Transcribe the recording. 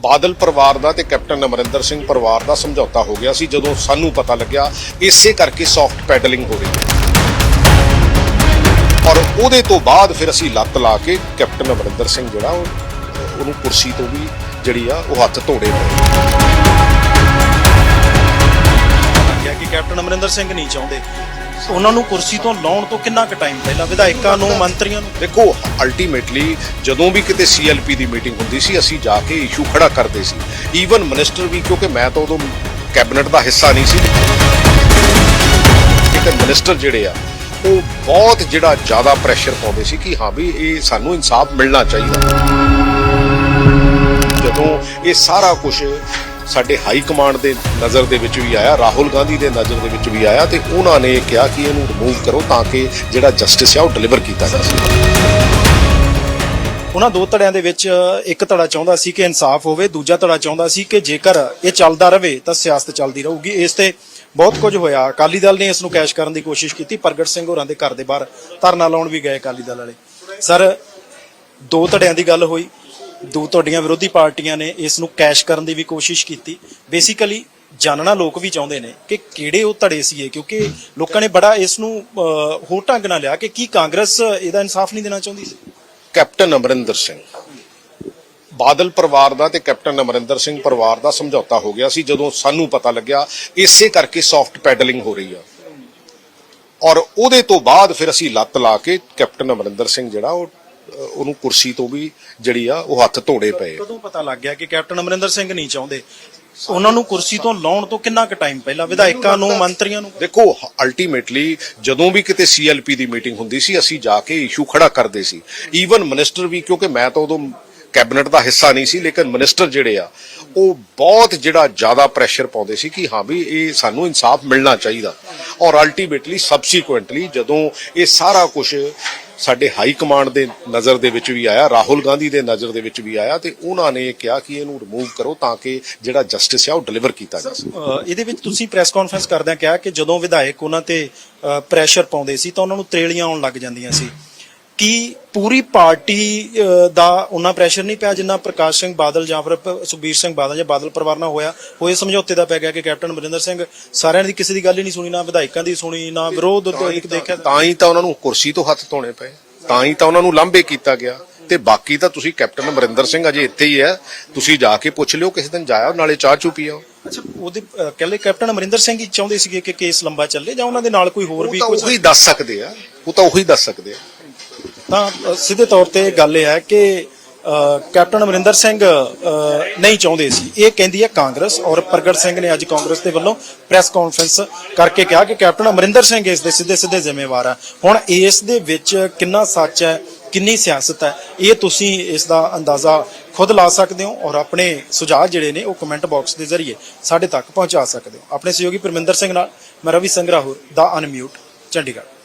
ਬਾਦਲ ਪਰਿਵਾਰ ਦਾ ਤੇ ਕੈਪਟਨ ਅਮਰਿੰਦਰ ਸਿੰਘ ਪਰਿਵਾਰ ਦਾ ਸਮਝੌਤਾ ਹੋ ਗਿਆ ਸੀ, ਜਦੋਂ ਸਾਨੂੰ ਪਤਾ ਲੱਗਿਆ ਇਸੇ ਕਰਕੇ ਸੌਫਟ ਪੈਡਲਿੰਗ ਹੋ ਰਹੀ ਹੈ। ਔਰ ਉਹਦੇ ਤੋਂ ਬਾਅਦ ਫਿਰ ਅਸੀਂ ਲੱਤ ਲਾ ਕੇ ਕੈਪਟਨ ਅਮਰਿੰਦਰ ਸਿੰਘ ਜਿਹੜਾ ਉਹ ਉਹਨੂੰ ਕੁਰਸੀ ਤੋਂ ਵੀ ਜਿਹੜੀ ਆ, ਉਹ ਹੱਥ ਧੋੜੇ ਪਏ ਕਿ ਕੈਪਟਨ ਅਮਰਿੰਦਰ ਸਿੰਘ ਨਹੀਂ ਚਾਹੁੰਦੇ। ਉਹਨਾਂ ਨੂੰ ਕੁਰਸੀ ਤੋਂ ਲਾਉਣ ਤੋਂ ਕਿੰਨਾ ਕੁ ਟਾਈਮ ਪਹਿਲਾਂ? ਵਿਧਾਇਕਾਂ ਨੂੰ, ਮੰਤਰੀਆਂ ਨੂੰ? ਦੇਖੋ ਅਲਟੀਮੇਟਲੀ ਜਦੋਂ ਵੀ ਕਿਤੇ ਸੀਐਲਪੀ ਦੀ ਮੀਟਿੰਗ ਹੁੰਦੀ ਸੀ, ਅਸੀਂ ਜਾ ਕੇ ਇਸ਼ੂ ਖੜਾ ਕਰਦੇ ਸੀ। ਈਵਨ ਮਿਨਿਸਟਰ ਵੀ, ਕਿਉਂਕਿ ਮੈਂ ਤਾਂ ਉਦੋਂ ਕੈਬਨਿਟ ਦਾ ਹਿੱਸਾ ਨਹੀਂ ਸੀ। ਲੇਕਿਨ ਮਿਨਿਸਟਰ ਜਿਹੜੇ ਆ, ਉਹ ਬਹੁਤ ਜਿਹੜਾ ਜ਼ਿਆਦਾ ਪ੍ਰੈਸ਼ਰ ਪਾਉਂਦੇ ਸੀ ਕਿ ਹਾਂ ਵੀ ਇਹ ਸਾਨੂੰ ਇਨਸਾਫ ਮਿਲਣਾ ਚਾਹੀਦਾ। ਜਦੋਂ ਇਹ ਸਾਰਾ ਕੁਝ ਸਾਡੇ ਹਾਈ ਕਮਾਂਡ ਦੇ ਨਜ਼ਰ ਦੇ ਵਿੱਚ ਵੀ ਆਇਆ, ਰਾਹੁਲ ਗਾਂਧੀ ਦੇ ਨਜ਼ਰ ਦੇ ਵਿੱਚ ਵੀ ਆਇਆ ਤੇ ਉਹਨਾਂ ਨੇ ਇਹ ਕਿਹਾ ਕਿ ਇਹਨੂੰ ਰਿਮੂਵ ਕਰੋ ਤਾਂ ਕਿ ਜਿਹੜਾ ਜਸਟਿਸ ਆ ਉਹ ਡਿਲੀਵਰ ਕੀਤਾ ਜਾ ਸਕੇ। ਉਹਨਾਂ ਦੋ ਧੜਿਆਂ ਦੇ ਵਿੱਚ, ਇੱਕ ਧੜਾ ਚਾਹੁੰਦਾ ਸੀ ਕਿ ਇਨਸਾਫ ਹੋਵੇ, ਦੂਜਾ ਧੜਾ ਚਾਹੁੰਦਾ ਸੀ ਕਿ ਜੇਕਰ ਇਹ ਚੱਲਦਾ ਰਹੇ ਤਾਂ ਸਿਆਸਤ ਚੱਲਦੀ ਰਹੂਗੀ। ਇਸ ਤੇ ਬਹੁਤ ਕੁਝ ਹੋਇਆ। ਅਕਾਲੀ ਦਲ ਨੇ ਇਸ ਨੂੰ ਕੈਸ਼ ਕਰਨ ਦੀ ਕੋਸ਼ਿਸ਼ ਕੀਤੀ। ਪ੍ਰਗਟ ਸਿੰਘ ਹੋਰਾਂ ਦੇ ਘਰ ਦੇ ਬਾਹਰ ਧਰਨਾ ਲਾਉਣ ਵੀ ਗਏ ਅਕਾਲੀ ਦਲ ਵਾਲੇ। ਸਰ, ਦੋ ਧੜਿਆਂ ਦੀ ਗੱਲ ਹੋਈ। ਦੋ ਤੁਹਾਡੀਆਂ ਵਿਰੋਧੀ ਪਾਰਟੀਆਂ ਨੇ ਇਸ ਨੂੰ ਕੈਸ਼ ਕਰਨ ਦੀ ਵੀ ਕੋਸ਼ਿਸ਼ ਕੀਤੀ। ਬੇਸਿਕਲੀ ਜਾਣਨਾ ਲੋਕ ਵੀ ਚਾਹੁੰਦੇ ਨੇ ਕਿ ਕਿਹੜੇ ਉਹ ਧੜੇ ਸੀਗੇ ਕਿਉਂਕਿ ਲੋਕਾਂ ਨੇ ਬੜਾ ਇਸ ਨੂੰ ਹੋਰ ਢੰਗ ਨਾਲ ਲਿਆ ਕਿ ਕੀ ਕਾਂਗਰਸ ਇਹਦਾ ਇਨਸਾਫ ਨਹੀਂ ਦੇਣਾ ਚਾਹੁੰਦੀ ਸੀ? ਕੈਪਟਨ ਅਮਰਿੰਦਰ ਸਿੰਘ। ਬਾਦਲ ਪਰਿਵਾਰ ਦਾ ਤੇ ਕੈਪਟਨ ਅਮਰਿੰਦਰ ਸਿੰਘ ਪਰਿਵਾਰ ਦਾ ਸਮਝੌਤਾ ਹੋ ਗਿਆ ਸੀ, ਜਦੋਂ ਸਾਨੂੰ ਪਤਾ ਲੱਗਿਆ ਇਸੇ ਕਰਕੇ ਸੌਫਟ ਪੈਡਲਿੰਗ ਹੋ ਰਹੀ ਆ। ਔਰ ਉਹਦੇ ਤੋਂ ਬਾਅਦ ਫਿਰ ਅਸੀਂ ਲੱਤ ਲਾ ਕੇ ਕੈਪਟਨ ਅਮਰਿੰਦਰ ਸਿੰਘ ਜਿਹੜਾ ਉਹ ਉਹਨੂੰ ਕੁਰਸੀ ਤੋਂ ਵੀ ਜਿਹੜੀ ਆ ਉਹ ਹੱਥ ਧੋੜੇ ਪਏ। ਕਦੋਂ ਪਤਾ ਲੱਗ ਗਿਆ ਕਿ ਕੈਪਟਨ ਅਮਰਿੰਦਰ ਸਿੰਘ ਨਹੀਂ ਚਾਹੁੰਦੇ? ਉਹਨਾਂ ਨੂੰ ਕੁਰਸੀ ਤੋਂ ਲਾਉਣ ਤੋਂ ਕਿੰਨਾ ਕੁ ਟਾਈਮ ਪਹਿਲਾਂ? ਵਿਧਾਇਕਾਂ ਨੂੰ ਮੰਤਰੀਆਂ ਨੂੰ? ਦੇਖੋ ਅਲਟੀਮੇਟਲੀ ਜਦੋਂ ਵੀ ਕਿਤੇ ਸੀਐਲਪੀ ਦੀ ਮੀਟਿੰਗ ਹੁੰਦੀ ਸੀ ਅਸੀਂ ਜਾ ਕੇ ਇਸ਼ੂ ਖੜਾ ਕਰਦੇ ਸੀ। ਈਵਨ ਮਿਨਿਸਟਰ ਵੀ ਕਿਉਂਕਿ ਮੈਂ ਤਾਂ ਉਦੋਂ ਕੈਬਨਿਟ ਦਾ ਹਿੱਸਾ ਨਹੀਂ ਸੀ ਲੇਕਿਨ ਮਿਨਿਸਟਰ ਜਿਹੜੇ ਆ ਉਹ ਬਹੁਤ ਜਿਹੜਾ ਜ਼ਿਆਦਾ ਪ੍ਰੈਸ਼ਰ ਪਾਉਂਦੇ ਸੀ ਕਿ ਹਾਂ ਵੀ ਇਹ ਸਾਨੂੰ ਇਨਸਾਫ ਮਿਲਣਾ ਚਾਹੀਦਾ। ਔਰ ਅਲਟੀਮੇਟਲੀ ਸਬਸੀਕੁਐਂਟਲੀ ਜਦੋਂ ਇਹ ਸਾਰਾ ਕੁਝ ਸਾਡੇ ਹਾਈ ਕਮਾਂਡ ਦੇ ਨਜ਼ਰ ਦੇ ਵਿੱਚ ਵੀ ਆਇਆ, ਰਾਹੁਲ ਗਾਂਧੀ ਦੇ ਨਜ਼ਰ ਦੇ ਵਿੱਚ ਵੀ ਆਇਆ ਤੇ ਉਹਨਾਂ ਨੇ ਇਹ ਕਿਹਾ ਕਿ ਇਹਨੂੰ ਰਿਮੂਵ ਕਰੋ ਤਾਂ ਕਿ ਜਿਹੜਾ ਜਸਟਿਸ ਆ ਉਹ ਡਿਲੀਵਰ ਕੀਤਾ ਜਾ ਸਕੇ ਇਹਦੇ ਵਿੱਚ ਤੁਸੀਂ ਪ੍ਰੈਸ ਕਾਨਫਰੰਸ ਕਰਦਿਆਂ ਕਿਹਾ ਕਿ ਜਦੋਂ ਵਿਧਾਇਕ ਉਹਨਾਂ ਤੇ ਪ੍ਰੈਸ਼ਰ ਪਾਉਂਦੇ ਸੀ ਤਾਂ ਉਹਨਾਂ ਨੂੰ ਤਰੇਲੀਆਂ ਆਉਣ ਲੱਗ ਜਾਂਦੀਆਂ ਸੀ। ਕੀ ਪੂਰੀ ਪਾਰਟੀ ਦਾ ਉਹਨਾਂ ਪ੍ਰੈਸ਼ਰ ਨਹੀਂ ਪਿਆ ਜਿੰਨਾ ਪ੍ਰਕਾਸ਼ ਸਿੰਘ ਬਾਦਲ ਜਾਂ ਫਿਰ ਸੁਖਬੀਰ ਸਿੰਘ ਬਾਦਲ ਜਾਂ ਬਾਦਲ ਪਰਿਵਾਰ ਨਾਲ ਹੋਇਆ? ਹੋਏ ਸਮਝੌਤੇ ਦਾ ਪੈ ਗਿਆ ਕਿ ਕੈਪਟਨ ਅਮਰਿੰਦਰ ਸਿੰਘ ਸਾਰਿਆਂ ਦੀ ਕਿਸੇ ਦੀ ਗੱਲ ਹੀ ਨਹੀਂ ਸੁਣੀ ਨਾ ਵਿਧਾਇਕਾਂ ਦੀ ਸੁਣੀ ਨਾ ਵਿਰੋਧ ਦੇਖਿਆ। ਤਾਂ ਹੀ ਤਾਂ ਉਹਨਾਂ ਨੂੰ ਕੁਰਸੀ ਤੋਂ ਹੱਥ ਧੋਣੇ ਪਏ। ਤਾਂ ਹੀ ਤਾਂ ਉਹਨਾਂ ਨੂੰ ਲਾਂਭੇ ਕੀਤਾ ਗਿਆ। ਤੇ ਬਾਕੀ ਤਾਂ ਤੁਸੀਂ ਕੈਪਟਨ ਅਮਰਿੰਦਰ ਸਿੰਘ ਅਜੇ ਇੱਥੇ ਹੀ ਹੈ। ਤੁਸੀਂ ਜਾ ਕੇ ਪੁੱਛ ਲਿਓ ਕਿਸੇ ਦਿਨ ਜਾਇਆ ਨਾਲੇ ਚਾਹ ਚੂ ਪੀਓ। ਅੱਛਾ ਉਹਦੇ ਕਹਿੰਦੇ ਕੈਪਟਨ ਅਮਰਿੰਦਰ ਸਿੰਘ ਹੀ ਚਾਹੁੰਦੇ ਸੀਗੇ ਕਿ ਕੇਸ ਲੰਬਾ ਚੱਲੇ ਜਾਂ ਉਹਨਾਂ ਦੇ ਨਾਲ ਕੋਈ ਹੋਰ ਉਹ ਵੀ ਤਾਂ ਕੋਈ ਉਹੀ ਦੱਸ ਸਕਦੇ ਆ। ਉਹ ਤਾਂ ਉਹੀ ਦੱਸ ਸਕਦੇ ਆ। ਤਾਂ ਸਿੱਧੇ ਤੌਰ ਤੇ ਗੱਲ ਇਹ ਹੈ ਕਿ ਕੈਪਟਨ ਅਮਰਿੰਦਰ ਸਿੰਘ ਨਹੀਂ ਚਾਹੁੰਦੇ ਸੀ। ਇਹ ਕਹਿੰਦੀ ਹੈ ਕਾਂਗਰਸ ਔਰ ਪ੍ਰਗਟ ਸਿੰਘ ਨੇ ਅੱਜ ਕਾਂਗਰਸ ਦੇ ਵੱਲੋਂ ਪ੍ਰੈਸ ਕਾਨਫਰੰਸ ਕਰਕੇ ਕਿਹਾ ਕਿ ਕੈਪਟਨ ਅਮਰਿੰਦਰ ਸਿੰਘ ਇਸ ਦੇ ਸਿੱਧੇ ਸਿੱਧੇ ਜ਼ਿੰਮੇਵਾਰ ਹੈ ਹੁਣ ਇਸ ਦੇ ਵਿੱਚ ਕਿੰਨਾ ਸੱਚ ਹੈ, ਕਿੰਨੀ ਸਿਆਸਤ ਹੈ, ਇਹ ਤੁਸੀਂ ਇਸ ਦਾ ਅੰਦਾਜ਼ਾ ਖੁਦ ਲਾ ਸਕਦੇ ਹੋ ਔਰ ਆਪਣੇ ਸੁਝਾਅ ਜਿਹੜੇ ਨੇ ਉਹ ਕਮੈਂਟ ਬਾਕਸ ਦੇ ਜ਼ਰੀਏ ਸਾਡੇ ਤੱਕ ਪਹੁੰਚਾ ਸਕਦੇ ਹੋ। ਆਪਣੇ ਸਹਿਯੋਗੀ ਪਰਮਿੰਦਰ ਸਿੰਘ ਨਾਲ, ਮੈਂ ਰਵੀ ਸੰਗਰਾਹੁਰ, ਦਾ ਅਨਮਿਊਟ, ਚੰਡੀਗੜ੍ਹ।